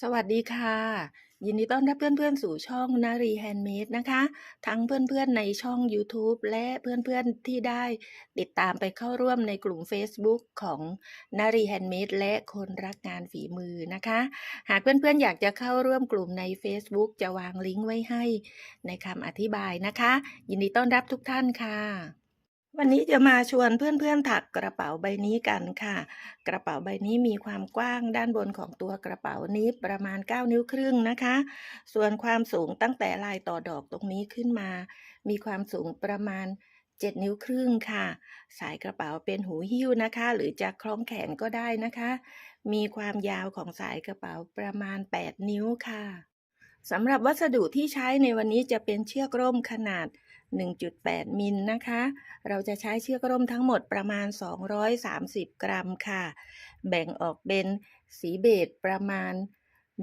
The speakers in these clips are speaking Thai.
สวัสดีค่ะ ยินดีต้อนรับเพื่อนๆ สู่ช่องนารีแฮนด์เมดนะคะ ทั้งเพื่อนๆในช่องยูทูบและเพื่อนๆที่ได้ติดตามไปเข้าร่วมในกลุ่มเฟซบุ๊กของนารีแฮนด์เมดและคนรักงานฝีมือนะคะ หากเพื่อนๆ อยากจะเข้าร่วมกลุ่มใน Facebook จะวางลิงก์ไว้ให้ในคำอธิบายนะคะ ยินดีต้อนรับทุกท่านค่ะ วันนี้จะมาชวนเพื่อนๆถักกระเป๋าใบนี้กันค่ะ กระเป๋าใบนี้มีความกว้างด้านบนของตัวกระเป๋านี้ประมาณ 9 นิ้วครึ่งนะคะ ส่วนความสูงตั้งแต่ลายต่อดอกตรงนี้ขึ้นมา มีความสูงประมาณ 7 นิ้วครึ่งค่ะ สายกระเป๋าเป็นหูหิ้วนะคะ หรือจะคล้องแขนก็ได้นะคะ มีความยาวของสายกระเป๋าประมาณ 8 นิ้วค่ะ สำหรับวัสดุที่ใช้ในวันนี้จะเป็นเชือกร่มขนาด 1.8 มิลนะคะ เราจะใช้เชือกร่มทั้งหมดประมาณ 230 กรัมค่ะ แบ่งออกเป็นสีเบจประมาณ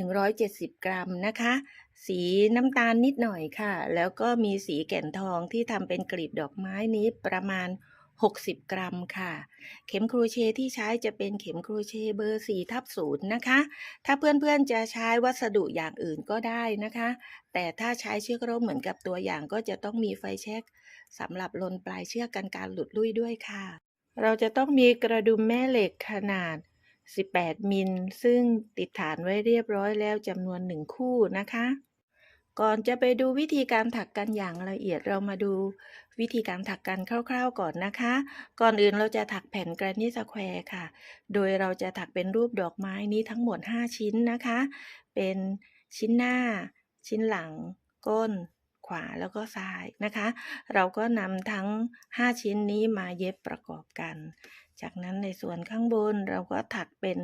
170 กรัมนะคะ สีน้ำตาลนิดหน่อยค่ะ แล้วก็มีสีแก่นทองที่ทำเป็นกลีบดอกไม้นี้ประมาณ 60 กรัมค่ะ เข็มโครเชต์ที่ใช้จะเป็นเข็มโครเชต์เบอร์4ทับ0นย์นะคะ ถ้าเพื่อนๆจะใช้วัสดุอย่างอื่นก็ได้นะคะ แต่ถ้าใช้เชือกร่มเหมือนกับตัวอย่างก็จะต้องมีไฟแช็กสำหรับลนปลายเชือกกันการหลุดลุ่ยด้วยค่ะ เราจะต้องมีกระดุมแม่เหล็กขนาด 18 มิล ซึ่งติดฐานไว้เรียบร้อยแล้วจำนวนหนึ่งคู่นะคะ ก่อนจะไปดูวิธีการถักกันอย่างละเอียดเรามาดูวิธีการถักกันคร่าวๆก่อนนะคะ ก่อนอื่นเราจะถักแผ่นแกรนิสแควร์ค่ะ โดยเราจะถักเป็นรูปดอกไม้นี้ทั้งหมด 5 ชิ้นนะคะ เป็นชิ้นหน้า ชิ้นหลัง ก้น ขวาแล้วก็ซ้ายนะคะ เราก็นำทั้ง 5 ชิ้นนี้มาเย็บประกอบกัน จากนั้นในส่วนข้างบนเราก็ถักเป็น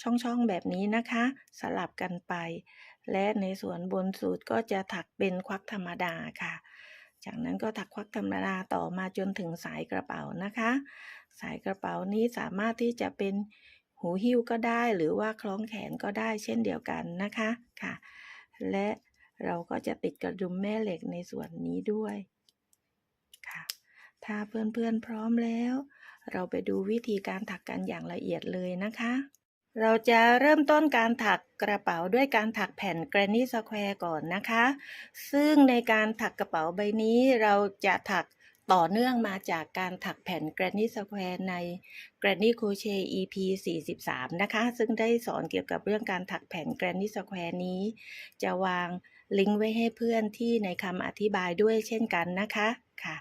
ช่องๆแบบนี้นะคะ สลับกันไป และในส่วนบนสุดก็จะถักเป็นควักธรรมดาค่ะ จากนั้นก็ถักควักธรรมดาต่อมาจนถึงสายกระเป๋านะคะ สายกระเป๋านี้สามารถที่จะเป็นหูหิ้วก็ได้หรือว่าคล้องแขนก็ได้เช่นเดียวกันนะคะค่ะ และเราก็จะติดกระดุมแม่เหล็กในส่วนนี้ด้วยค่ะ ถ้าเพื่อนๆพร้อมแล้ว เราไปดูวิธีการถักกันอย่างละเอียดเลยนะคะ เราจะเริ่มต้นการถักกระเป๋าด้วยการถักแผ่น Granny Square ก่อนนะคะ ซึ่งในการถักกระเป๋าใบนี้เราจะถักต่อเนื่องมาจากการถักแผ่น Granny Square ใน Granny Crochet EP 43 นะคะ ซึ่งได้สอนเกี่ยวกับเรื่องการถักแผ่น Granny Square นี้ จะวางลิงก์ไว้ให้เพื่อนที่ในคำอธิบายด้วยเช่นกันนะคะค่ะ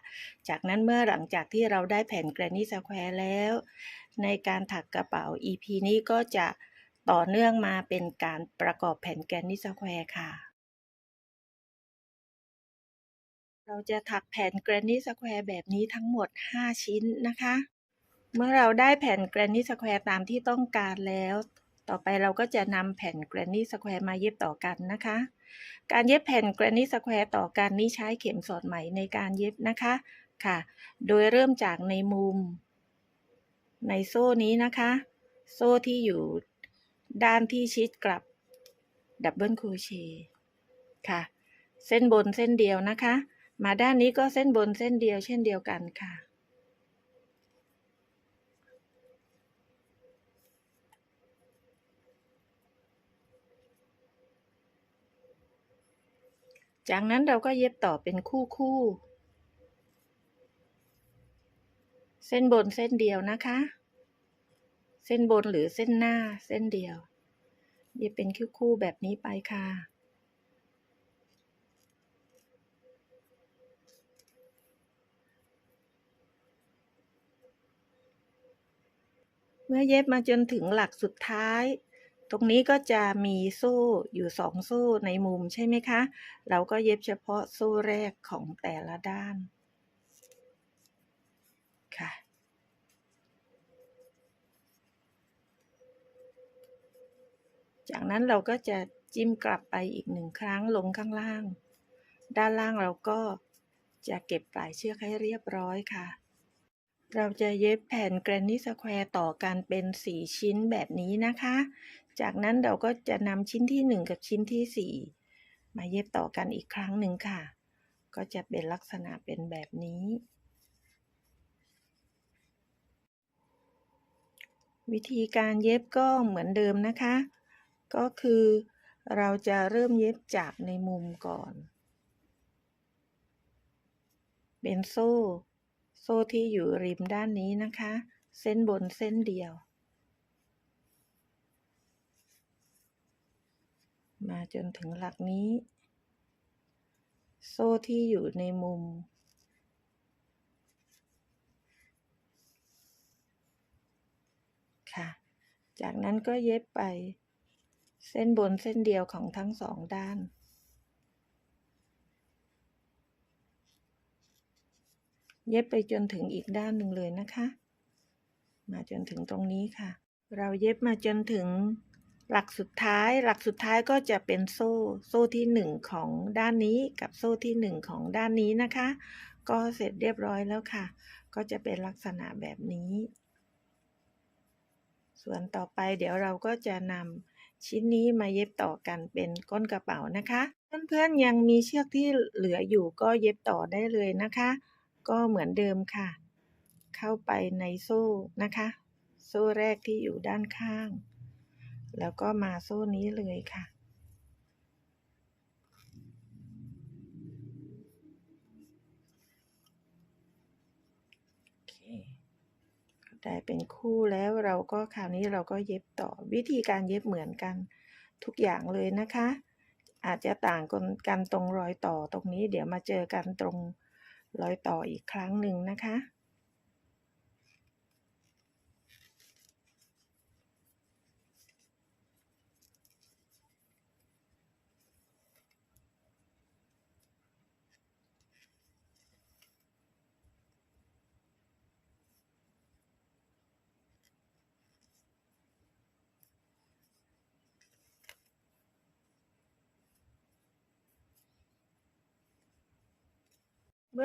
จากนั้นเมื่อหลังจากที่เราได้แผ่น Granny Square แล้ว ในการถักกระเป๋า EP นี้ก็จะต่อเนื่องมาเป็นการประกอบแผ่น Granny Square ค่ะ เราจะถักแผ่น Granny Square แบบนี้ทั้งหมด 5 ชิ้นนะคะ เมื่อเราได้แผ่น Granny Square ตามที่ต้องการแล้ว ต่อไปเราก็จะนำแผ่น Granny Square มาเย็บต่อกันนะคะ การเย็บแผ่น Granny Square ต่อกันนี้ใช้เข็มสอดไหมในการเย็บนะคะค่ะ โดยเริ่มจากในมุม ในโซ่นี้นะคะ โซ่ที่อยู่ด้านที่ชิดกลับดับเบิลโครเชต์ค่ะ เส้นบนเส้นเดียวนะคะ มาด้านนี้ก็เส้นบนเส้นเดียวเช่นเดียวกันค่ะ จากนั้นเราก็เย็บต่อเป็นคู่คู่ เส้นบนเส้นเดียวนะคะ เส้นบนหรือเส้นหน้าเส้นเดียวเย็บเป็นคู่คู่แบบนี้ไปค่ะเมื่อเย็บมาจนถึงหลักสุดท้าย ตรงนี้ก็จะมีโซ่อยู่สองโซ่ในมุมใช่ไหมคะ เราก็เย็บเฉพาะโซ่แรกของแต่ละด้าน ค่ะ จากนั้นเราก็จะจิ้มกลับไปอีกหนึ่งครั้งลงข้างล่าง ด้านล่างเราก็จะเก็บปลายเชือกให้เรียบร้อยค่ะ เราจะเย็บแผ่น Granny Square ต่อกันเป็น4ชิ้นแบบนี้นะคะ จากนั้นเราก็จะนำชิ้นที่1กับชิ้นที่4มาเย็บต่อกันอีกครั้งหนึ่งค่ะ ก็จะเป็นลักษณะเป็นแบบนี้ วิธีการเย็บก็เหมือนเดิมนะคะ ก็คือเราจะเริ่มเย็บจากในมุมก่อน เป็นโซ่ โซ่ที่อยู่ริมด้านนี้นะคะ เส้นบนเส้นเดียว มาจนถึงหลักนี้ โซ่ที่อยู่ในมุมค่ะ จากนั้นก็เย็บไป เส้นบนเส้นเดียวของทั้งสองด้าน เย็บไปจนถึงอีกด้านหนึ่งเลยนะคะ มาจนถึงตรงนี้ค่ะ เราเย็บมาจนถึงหลักสุดท้าย หลักสุดท้ายก็จะเป็นโซ่ โซ่ที่หนึ่งของด้านนี้กับโซ่ที่หนึ่งของด้านนี้นะคะ ก็เสร็จเรียบร้อยแล้วค่ะ ก็จะเป็นลักษณะแบบนี้ ส่วนต่อไปเดี๋ยวเราก็จะนำ ชิ้นนี้มาเย็บต่อกันเป็นก้นกระเป๋านะคะ เพื่อนๆยังมีเชือกที่เหลืออยู่ก็เย็บต่อได้เลยนะคะ ก็เหมือนเดิมค่ะ เข้าไปในโซ่นะคะ โซ่แรกที่อยู่ด้านข้าง แล้วก็มาโซ่นี้เลยค่ะ ได้เป็นคู่แล้วเราก็คราวนี้เราก็เย็บต่อวิธีการเย็บเหมือนกันทุกอย่างเลยนะคะ อาจจะต่างกันตรงรอยต่อตรงนี้เดี๋ยวมาเจอกันตรงรอยต่ออีกครั้งหนึ่งนะคะ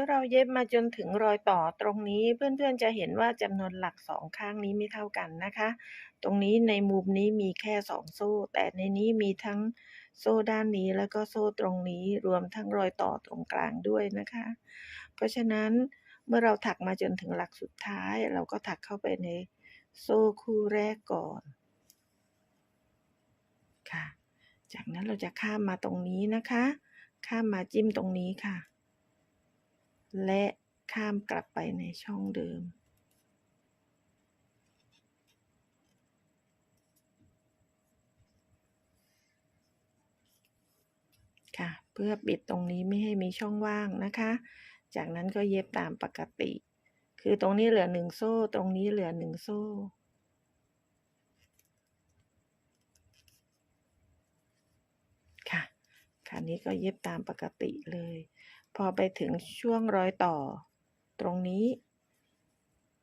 มื่อเราเย็บมาจนถึงรอยต่อตรงนี้เพื่อนๆจะเห็นว่าจำนวนหลักสองข้างนี้ไม่เท่ากันนะคะ ตรงนี้ในมุมนี้มีแค่สองโซ่ แต่ในนี้มีทั้งโซ่ด้านนี้แล้วก็โซ่ตรงนี้รวมทั้งรอยต่อตรงกลางด้วยนะคะ เพราะฉะนั้นเมื่อเราถักมาจนถึงหลักสุดท้าย เราก็ถักเข้าไปในโซ่คู่แรกก่อนค่ะ จากนั้นเราจะข้ามมาตรงนี้นะคะ ข้ามมาจิ้มตรงนี้ค่ะ และข้ามกลับไปในช่องเดิม ค่ะ เพื่อปิดตรงนี้ไม่ให้มีช่องว่างนะคะ จากนั้นก็เย็บตามปกติ คือตรงนี้เหลือหนึ่งโซ่ ตรงนี้เหลือหนึ่งโซ่ค่ะ คราวนี้ก็เย็บตามปกติเลย พอไปถึงช่วงรอยต่อ ตรงนี้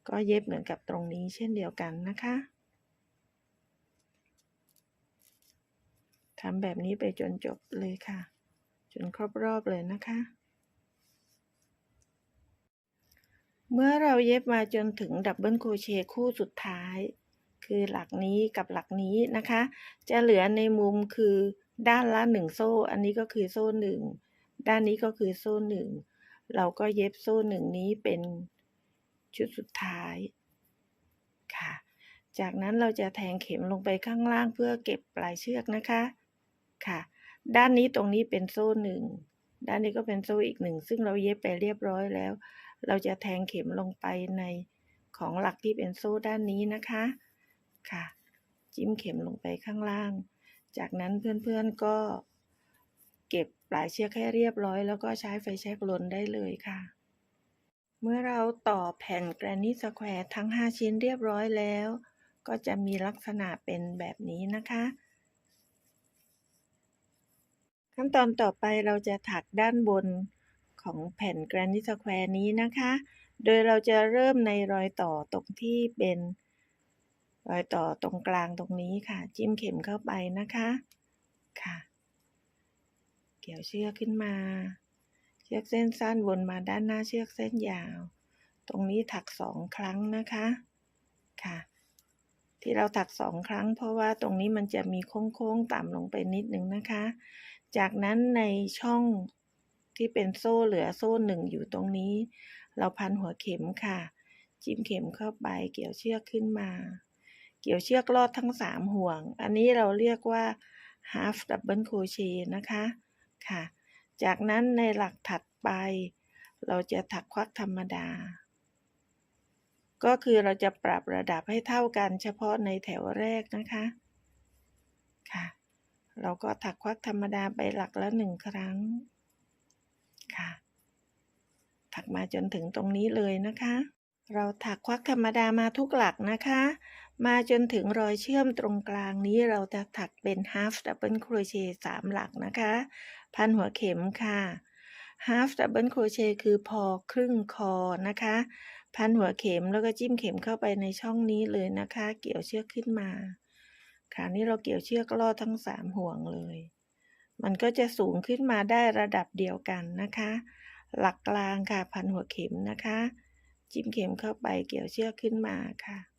ก็เย็บเหมือนกับตรงนี้เช่นเดียวกันนะคะทำแบบนี้ไปจนจบเลยค่ะ จนครบรอบเลยนะคะ เมื่อเราเย็บมาจนถึงดับเบิลโคเชต์คู่สุดท้าย คือหลักนี้กับหลักนี้นะคะ จะเหลือในมุมคือด้านละหนึ่งโซ่ อันนี้ก็คือโซ่หนึ่ง ด้านนี้ก็คือโซ่หนึ่งเราก็เย็บโซ่หนึ่งนี้เป็นชุดสุดท้ายค่ะ จากนั้นเราจะแทงเข็มลงไปข้างล่างเพื่อเก็บปลายเชือกนะคะค่ะ ด้านนี้ตรงนี้เป็นโซ่หนึ่งด้านนี้ก็เป็นโซ่อีกหนึ่งซึ่งเราเย็บไปเรียบร้อยแล้ว เราจะแทงเข็มลงไปในของหลักที่เป็นโซ่ด้านนี้นะคะค่ะ จิ้มเข็มลงไปข้างล่าง จากนั้นเพื่อนๆก็ เก็บปลายเชือกให้เรียบร้อย แล้วก็ใช้ไฟแช็กลนได้เลยค่ะ เมื่อเราต่อแผ่นแกรนิตสแควร์ทั้ง 5 ชิ้นเรียบร้อยแล้ว ก็จะมีลักษณะเป็นแบบนี้นะคะ ขั้นตอนต่อไปเราจะถักด้านบนของแผ่นแกรนิตสแควร์นี้นะคะ โดยเราจะเริ่มในรอยต่อตรงที่เป็นรอยต่อตรงกลางตรงนี้ค่ะ จิ้มเข็มเข้าไปนะคะ ค่ะ เกี่ยวเชือกขึ้นมา เชือกเส้นสั้นวนมาด้านหน้าเชือกเส้นยาว ตรงนี้ถักสองครั้งนะคะค่ะ ที่เราถักสองครั้ง เพราะว่าตรงนี้มันจะมีโค้งๆต่ำลงไปนิดนึงนะคะ จากนั้นในช่องที่เป็นโซ่เหลือโซ่หนึ่งอยู่ตรงนี้ เราพันหัวเข็มค่ะ จิ้มเข็มเข้าไปเกี่ยวเชือกขึ้นมา เกี่ยวเชือกลอดทั้งสามห่วง อันนี้เราเรียกว่า half double crochet นะคะ ค่ะ จากนั้นในหลักถัดไป เราจะถักควักธรรมดา ก็คือเราจะปรับระดับให้เท่ากันเฉพาะในแถวแรกนะคะ ค่ะ เราก็ถักควักธรรมดาไปหลักละหนึ่งครั้ง ค่ะ ถักมาจนถึงตรงนี้เลยนะคะ เราถักควักธรรมดามาทุกหลักนะคะ มาจนถึงรอยเชื่อมตรงกลางนี้เราจะถักเป็น half double crochet สามหลักนะคะ พันหัวเข็มค่ะ half double crochet คือพอครึ่งคอนะคะ พันหัวเข็มแล้วก็จิ้มเข็มเข้าไปในช่องนี้เลยนะคะ เกี่ยวเชือกขึ้นมาคราวนี้เราเกี่ยวเชือกลอดทั้งสามห่วงเลย มันก็จะสูงขึ้นมาได้ระดับเดียวกันนะคะ หลักกลางค่ะพันหัวเข็มนะคะ จิ้มเข็มเข้าไปเกี่ยวเชือกขึ้นมาค่ะ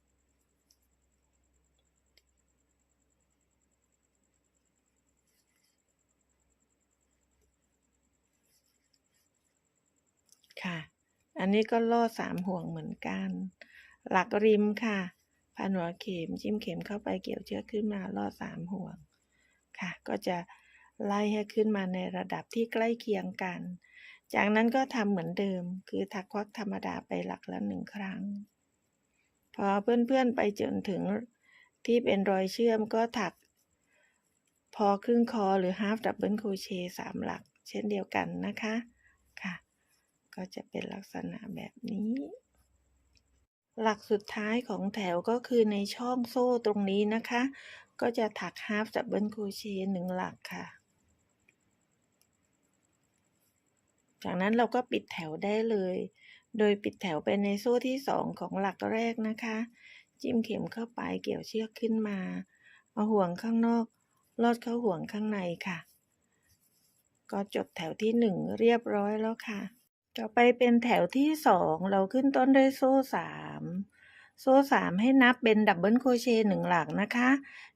ค่ะ อันนี้ก็ลอดสามห่วงเหมือนกัน หลักริมค่ะพันหัวเข็มจิ้มเข็มเข้าไปเกี่ยวเชือกขึ้นมาลอดสามห่วงค่ะ ก็จะไล่ให้ขึ้นมาในระดับที่ใกล้เคียงกัน จากนั้นก็ทำเหมือนเดิม คือถักควักธรรมดาไปหลักละหนึ่งครั้ง พอเพื่อนๆไปจนถึงที่เป็นรอยเชื่อมก็ถัก พอครึ่งคอหรือ half double crochet สามหลัก เช่นเดียวกันนะคะ ก็จะเป็นลักษณะแบบนี้ หลักสุดท้ายของแถวก็คือในช่องโซ่ตรงนี้นะคะ ก็จะถัก half double crochet หนึ่งหลักค่ะ จากนั้นเราก็ปิดแถวได้เลย โดยปิดแถวไปในโซ่ที่สองของหลักแรกนะคะ จิ้มเข็มเข้าไปเกี่ยวเชือกขึ้นมา เอาห่วงข้างนอกลอดเข้าห่วงข้างในค่ะ ก็จบแถวที่หนึ่งเรียบร้อยแล้วค่ะ ต่อไปเป็นแถวที่สองเราขึ้นต้นด้วยโซ่สามโซ่สามให้นับเป็นดับเบิลโคเชต์หนึ่งหลักนะคะ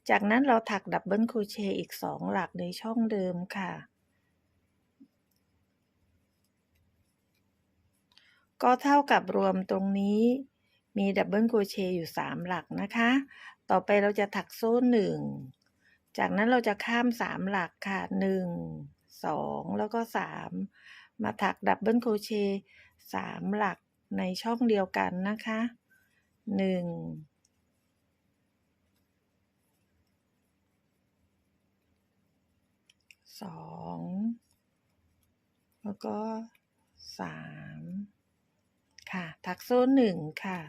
จากนั้นเราถักดับเบิลโคเชต์อีกสองหลักในช่องเดิมค่ะ ก็เท่ากับรวมตรงนี้มีดับเบิลโคเชต์อยู่สามหลักนะคะ ต่อไปเราจะถักโซ่หนึ่งจากนั้นเราจะข้ามสามหลักค่ะหนึ่งสองแล้วก็สาม มาถักดับเบิลโครเชต์สามหลักในช่องเดียวกันนะคะหนึ่งสองแล้วก็สามค่ะ ถักโซ่หนึ่งค่ะ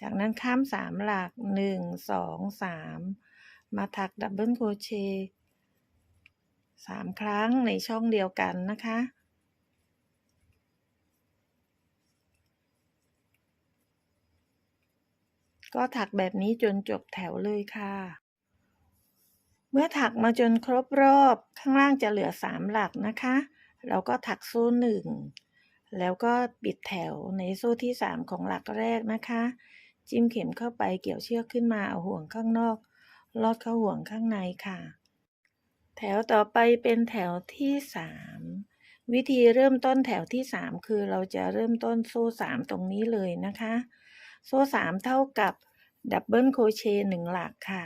จากนั้นข้ามสามหลักหนึ่งสองสามมาถักดับเบิลโครเชต์สามครั้งในช่องเดียวกันนะคะ ก็ถักแบบนี้จนจบแถวเลยค่ะ เมื่อถักมาจนครบรอบข้างล่างจะเหลือสามหลักนะคะ เราก็ถักโซ่หนึ่งแล้วก็ปิดแถวในโซ่ที่สามของหลักแรกนะคะ จิ้มเข็มเข้าไปเกี่ยวเชือกขึ้นมาเอาห่วงข้างนอก ลอดเข้าห่วงข้างในค่ะ แถวต่อไปเป็นแถวที่สามวิธีเริ่มต้นแถวที่สามคือเราจะเริ่มต้นโซ่สามตรงนี้เลยนะคะ โซ่สามเท่ากับดับเบิลโครเชต์หนึ่งหลักค่ะ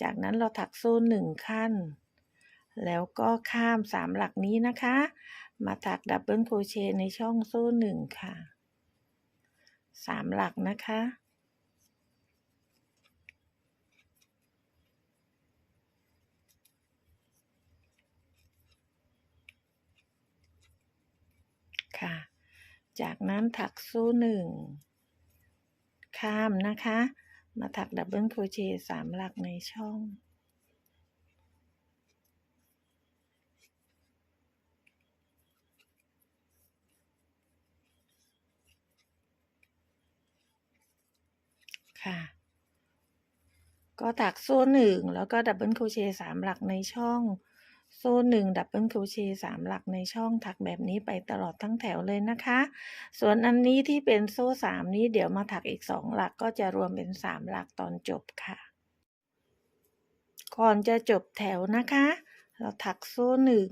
จากนั้นเราถักโซ่หนึ่งขั้น แล้วก็ข้ามสามหลักนี้นะคะ มาถักดับเบิลโครเชต์ในช่องโซ่หนึ่งค่ะสามหลักนะคะค่ะ จากนั้นถักโซ่หนึ่ง ข้ามนะคะ มาถักดับเบิลโครเชต์สามหลักในช่องค่ะ ก็ถักโซ่หนึ่งแล้วก็ดับเบิลโครเชต์สามหลักในช่อง โซ่หนึ่งดับเบิลโครเชต์สามหลักในช่องถักแบบนี้ไปตลอดทั้งแถวเลยนะคะ ส่วนอันนี้ที่เป็นโซ่สามนี้เดี๋ยวมาถักอีกสองหลักก็จะรวมเป็นสามหลักตอนจบค่ะ ก่อนจะจบแถวนะคะ เราถักโซ่หนึ่ง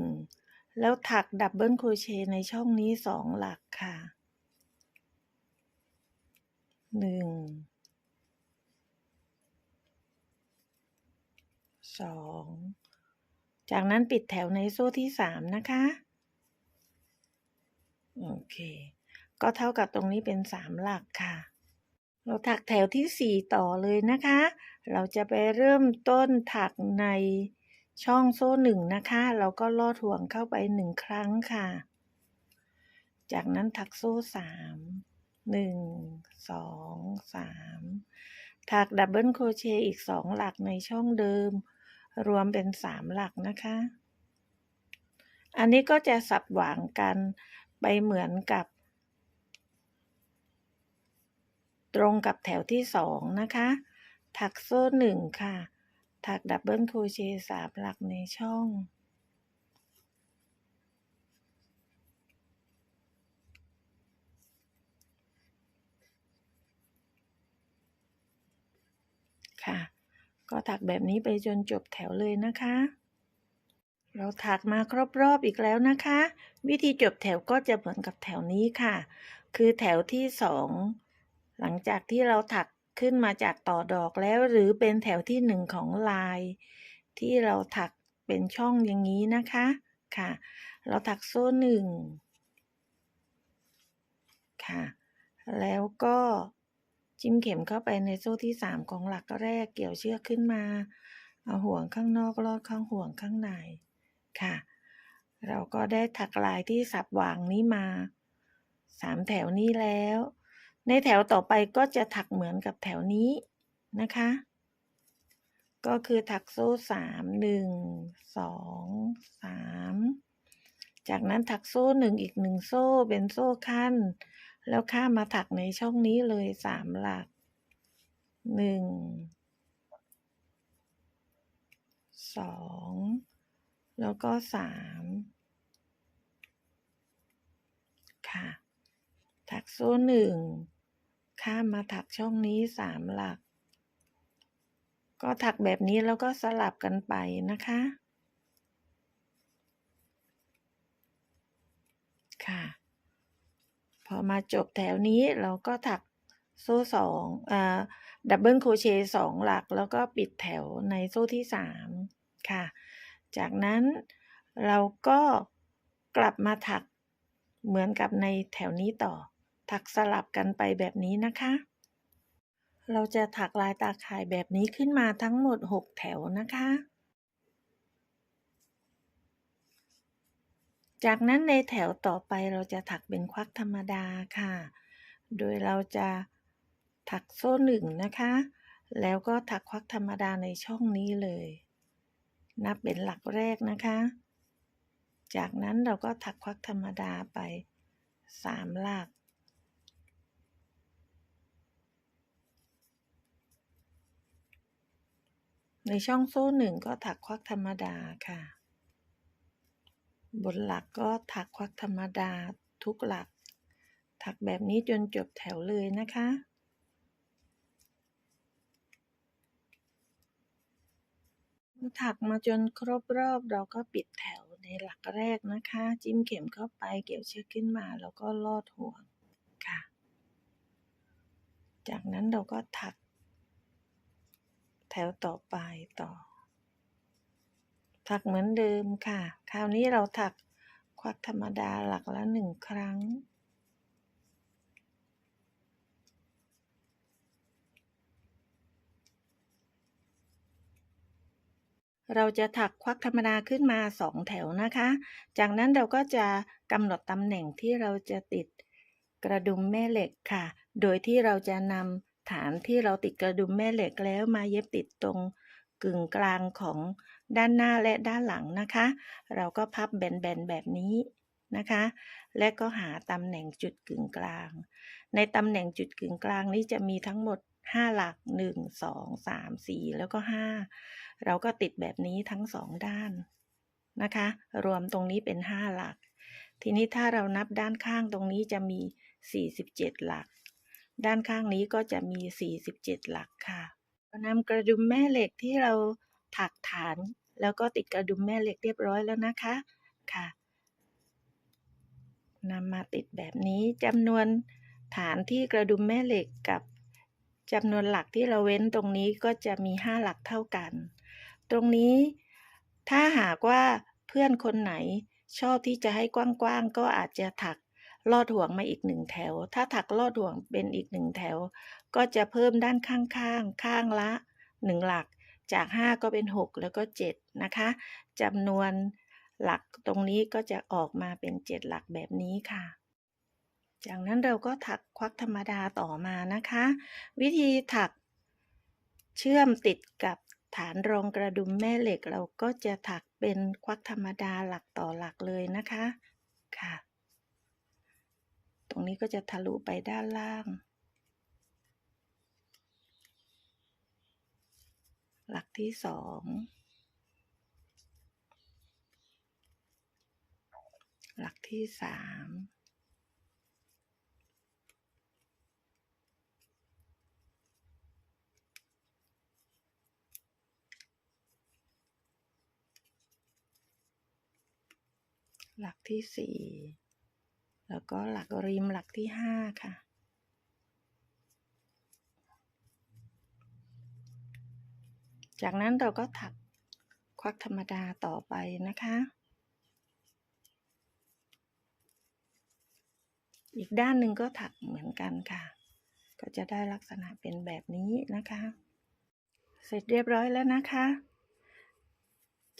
แล้วถักดับเบิลโครเชต์ในช่องนี้สองหลักค่ะหนึ่งสอง จากนั้นปิดแถวในโซ่ที่สามนะคะ โอเค ก็เท่ากับตรงนี้เป็นสามหลักค่ะ เราถักแถวที่สี่ต่อเลยนะคะ เราจะไปเริ่มต้นถักในช่องโซ่หนึ่งนะคะ เราก็ลอดห่วงเข้าไปหนึ่งครั้งค่ะ จากนั้นถักโซ่สามหนึ่งสองสามถักดับเบิลโครเชต์อีกสองหลักในช่องเดิม รวมเป็นสามหลักนะคะ อันนี้ก็จะสับหว่างกันไปเหมือนกับ ตรงกับแถวที่สองนะคะ ถักโซ่หนึ่งค่ะ ถักดับเบิลโครเชต์สามหลักในช่องค่ะ ก็ถักแบบนี้ไปจนจบแถวเลยนะคะ เราถักมาครบรอบอีกแล้วนะคะ วิธีจบแถวก็จะเหมือนกับแถวนี้ค่ะ คือแถวที่สองหลังจากที่เราถักขึ้นมาจากต่อดอกแล้วหรือเป็นแถวที่หนึ่งของลาย ที่เราถักเป็นช่องอย่างนี้นะคะค่ะ เราถักโซ่หนึ่งค่ะ แล้วก็ จิ้มเข็มเข้าไปในโซ่ที่สามของหลักแรกเกี่ยวเชือกขึ้นมา เอาห่วงข้างนอกลอดข้างห่วงข้างในค่ะ เราก็ได้ถักลายที่สับวางนี้มาสามแถวนี้แล้ว ในแถวต่อไปก็จะถักเหมือนกับแถวนี้นะคะ ก็คือถักโซ่สามหนึ่งสองสามจากนั้นถักโซ่หนึ่งอีกหนึ่งโซ่เป็นโซ่ขั้น แล้วข้ามมาถักในช่องนี้เลยสามหลักหนึ่งสองแล้วก็สามค่ะ ถักโซ่หนึ่งข้ามมาถักช่องนี้สามหลัก ก็ถักแบบนี้แล้วก็สลับกันไปนะคะค่ะ พ อมาจบแถวนี้เราก็ถักโซ่สองอ่าดับเบิลโครเชต์สองหลัก แล้วก็ปิดแถวในโซ่ที่สามค่ะ จากนั้นเราก็กลับมาถักเหมือนกับในแถวนี้ต่อ ถักสลับกันไปแบบนี้นะคะ เราจะถักลายตาข่ายแบบนี้ขึ้นมาทั้งหมด 6 แถวนะคะ จากนั้นในแถวต่อไปเราจะถักเป็นควักธรรมดาค่ะ โดยเราจะถักโซ่หนึ่งนะคะ แล้วก็ถักควักธรรมดาในช่องนี้เลย นับเป็นหลักแรกนะคะ จากนั้นเราก็ถักควักธรรมดาไปสามหลัก ในช่องโซ่หนึ่งก็ถักควักธรรมดาค่ะ บนหลักก็ถักควักธรรมดาทุกหลัก ถักแบบนี้จนจบแถวเลยนะคะ ถักมาจนครบรอบเราก็ปิดแถวในหลักแรกนะคะ จิ้มเข็มเข้าไปเกี่ยวเชือกขึ้นมาแล้วก็ลอดห่วงค่ะ จากนั้นเราก็ถัก แถวต่อไปต่อ ถักเหมือนเดิมค่ะ คราวนี้เราถักควักธรรมดาหลักละหนึ่งครั้ง เราจะถักควักธรรมดาขึ้นมาสองแถวนะคะ จากนั้นเราก็จะกำหนดตำแหน่งที่เราจะติดกระดุมแม่เหล็กค่ะ โดยที่เราจะนำฐานที่เราติดกระดุมแม่เหล็กแล้วมาเย็บติดตรงกึ่งกลางของ ด้านหน้าและด้านหลังนะคะ เราก็พับแบนๆแบบนี้นะคะ และก็หาตำแหน่งจุดกึ่งกลาง ในตำแหน่งจุดกึ่งกลางนี้จะมีทั้งหมด 5 หลัก 1 2 3 4 แล้วก็ 5 เราก็ติดแบบนี้ทั้งสองด้านนะคะ รวมตรงนี้เป็น 5 หลัก ทีนี้ถ้าเรานับด้านข้างตรงนี้จะมี 47 หลัก ด้านข้างนี้ก็จะมี 47 หลักค่ะนำกระดุมแม่เหล็กที่เราถักฐาน แล้วก็ติดกระดุมแม่เหล็กเรียบร้อยแล้วนะคะค่ะนำมาติดแบบนี้จำนวนฐานที่กระดุมแม่เหล็กกับจำนวนหลักที่เราเว้นตรงนี้ก็จะมี 5 หลักเท่ากัน ตรงนี้ถ้าหากว่าเพื่อนคนไหนชอบที่จะให้กว้างๆก็อาจจะถักลอดห่วงมาอีกหนึ่งแถว ถ้าถักลอดห่วงเป็นอีกหนึ่งแถว ก็จะเพิ่มด้านข้างๆ ข้างละหนึ่งหลัก จาก 5 ก็เป็น 6 แล้วก็ 7 นะคะจำนวนหลักตรงนี้ก็จะออกมาเป็น 7 หลักแบบนี้ค่ะจากนั้นเราก็ถักควักธรรมดาต่อมานะคะ วิธีถักเชื่อมติดกับฐานรองกระดุมแม่เหล็กเราก็จะถักเป็นควักธรรมดาหลักต่อหลักเลยนะคะค่ะ ตรงนี้ก็จะทะลุไปด้านล่าง หลักที่สองหลักที่สามหลักที่สี่แล้วก็หลักริมหลักที่ห้าค่ะ จากนั้นเราก็ถักควักธรรมดาต่อไปนะคะ อีกด้านหนึ่งก็ถักเหมือนกันค่ะ ก็จะได้ลักษณะเป็นแบบนี้นะคะ เสร็จเรียบร้อยแล้วนะคะ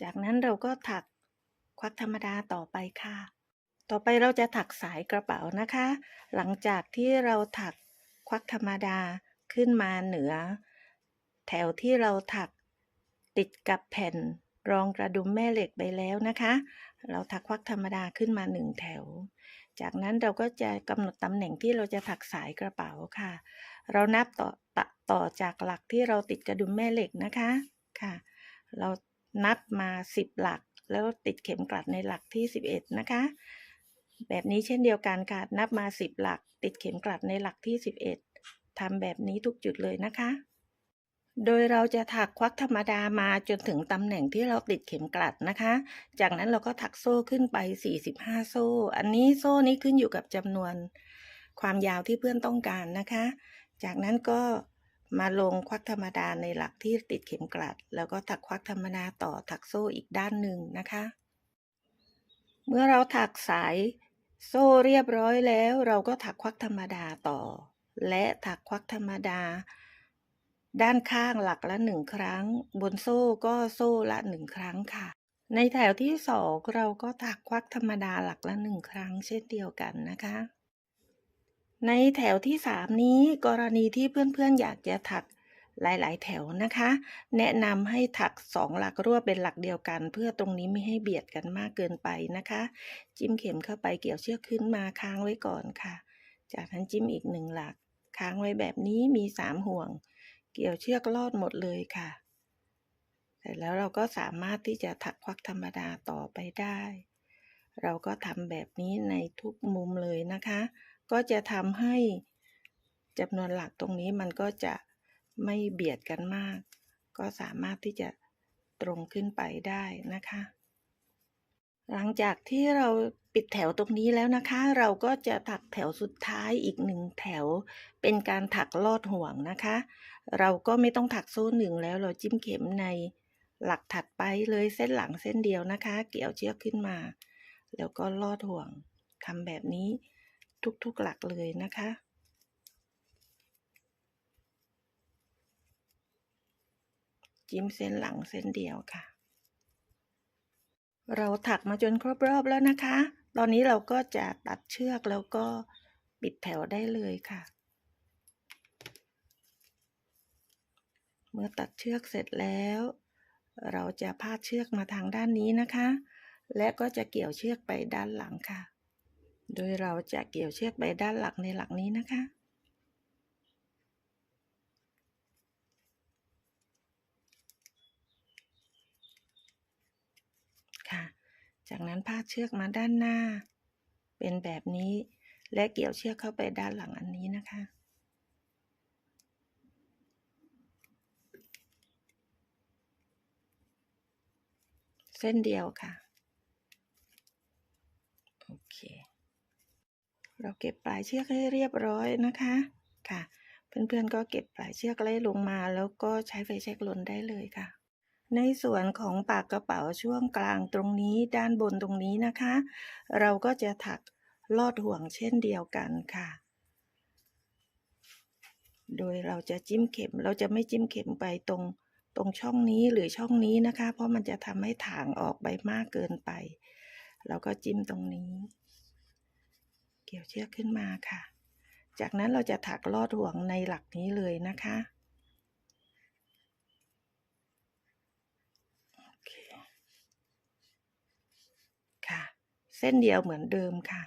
จากนั้นเราก็ถักควักธรรมดาต่อไปค่ะ ต่อไปเราจะถักสายกระเป๋านะคะ หลังจากที่เราถักควักธรรมดาขึ้นมาเหนือ แถวที่เราถัก ติดกับแผ่นรองกระดุมแม่เหล็กไปแล้วนะคะ เราถักควักธรรมดาขึ้นมาหนึ่งแถว จากนั้นเราก็จะกำหนดตำแหน่งที่เราจะถักสายกระเป๋าค่ะ เรานับต่อตต่อจากหลักที่เราติดกระดุมแม่เหล็กนะคะค่ะ เรานับมา 10 หลัก แล้วติดเข็มกลัดในหลักที่ 11 นะคะ แบบนี้เช่นเดียวกันค่ะนับมา 10 หลัก ติดเข็มกลัดในหลักที่ 11ทำแบบนี้ทุกจุดเลยนะคะ โดยเราจะถักควักธรรมดามาจนถึงตำแหน่งที่เราติดเข็มกลัดนะคะ จากนั้นเราก็ถักโซ่ขึ้นไป 45 โซ่ อันนี้โซ่นี้ขึ้นอยู่กับจำนวนความยาวที่เพื่อนต้องการนะคะ จากนั้นก็มาลงควักธรรมดาในหลักที่ติดเข็มกลัด แล้วก็ถักควักธรรมดาต่อถักโซ่อีกด้านหนึ่งนะคะ เมื่อเราถักสายโซ่เรียบร้อยแล้ว เราก็ถักควักธรรมดาต่อ และถักควักธรรมดา ด้านข้างหลักละหนึ่งครั้ง บนโซ่ก็โซ่ละหนึ่งครั้งค่ะ ในแถวที่สองเราก็ถักควักธรรมดาหลักละหนึ่งครั้ง เช่นเดียวกันนะคะ ในแถวที่สามนี้กรณีที่เพื่อนๆอยากจะถักหลายๆ แถวนะคะ แนะนำให้ถักสองหลักรวบเป็นหลักเดียวกัน เพื่อตรงนี้ไม่ให้เบียดกันมากเกินไปนะคะ จิ้มเข็มเข้าไปเกี่ยวเชือกขึ้นมาค้างไว้ก่อนค่ะ จากนั้นจิ้มอีกหนึ่งหลัก ค้างไว้แบบนี้มีสามห่วง เกี่ยวเชือกลอดหมดเลยค่ะ เสร็จแล้วเราก็สามารถที่จะถักควักธรรมดาต่อไปได้ เราก็ทำแบบนี้ในทุกมุมเลยนะคะ ก็จะทำให้จำนวนหลักตรงนี้มันก็จะไม่เบียดกันมาก ก็สามารถที่จะตรงขึ้นไปได้นะคะ หลังจากที่เราปิดแถวตรงนี้แล้วนะคะ เราก็จะถักแถวสุดท้ายอีกหนึ่งแถว เป็นการถักลอดห่วงนะคะ เราก็ไม่ต้องถักโซ่หนึ่งแล้วเราจิ้มเข็มในหลักถัดไปเลยเส้นหลังเส้นเดียวนะคะ เกี่ยวเชือกขึ้นมา แล้วก็ลอดห่วงทำแบบนี้ทุกๆหลักเลยนะคะจิ้มเส้นหลังเส้นเดียวค่ะ เราถักมาจนครบรอบแล้วนะคะ ตอนนี้เราก็จะตัดเชือกแล้วก็ปิดแถวได้เลยค่ะ เมื่อตัดเชือกเสร็จแล้ว เราจะพาดเชือกมาทางด้านนี้นะคะ และก็จะเกี่ยวเชือกไปด้านหลังค่ะ โดยเราจะเกี่ยวเชือกไปด้านหลังในหลักนี้นะคะ ค่ะ จากนั้นพาดเชือกมาด้านหน้า เป็นแบบนี้ และเกี่ยวเชือกเข้าไปด้านหลังอันนี้นะคะ เส้นเดียวค่ะ โอเค เราเก็บปลายเชือกให้เรียบร้อยนะคะค่ะ เพื่อนๆก็เก็บปลายเชือกไล่ลงมา แล้วก็ใช้ไฟแช็กลนได้เลยค่ะ ในส่วนของปากกระเป๋าช่วงกลางตรงนี้ด้านบนตรงนี้นะคะ เราก็จะถักลอดห่วงเช่นเดียวกันค่ะโดยเราจะจิ้มเข็ม เราจะไม่จิ้มเข็มไปตรง ตรงช่องนี้หรือช่องนี้นะคะ เพราะมันจะทำให้ถางออกไปมากเกินไป เราก็จิ้มตรงนี้ เกี่ยวเชือกขึ้นมาค่ะ จากนั้นเราจะถักลอดห่วงในหลักนี้เลยนะคะค่ะ เส้นเดียวเหมือนเดิมค่ะ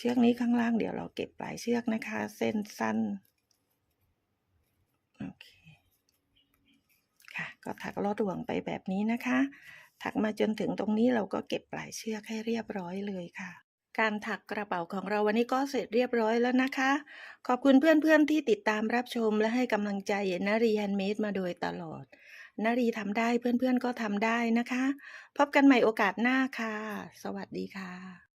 เชือกนี้ข้างล่างเดี๋ยวเราเก็บปลายเชือกนะคะ เส้นสั้นโอเคค่ะก็ถักลอดห่วงไปแบบนี้นะคะ ถักมาจนถึงตรงนี้เราก็เก็บปลายเชือกให้เรียบร้อยเลยค่ะการถักกระเป๋าของเราวันนี้ก็เสร็จเรียบร้อยแล้วนะคะ ขอบคุณเพื่อนๆที่ติดตามรับชมและให้กำลังใจนารีแฮนด์เมดมาโดยตลอด นารีทำได้เพื่อนๆก็ทำได้นะคะ พบกันใหม่โอกาสหน้าค่ะ สวัสดีค่ะ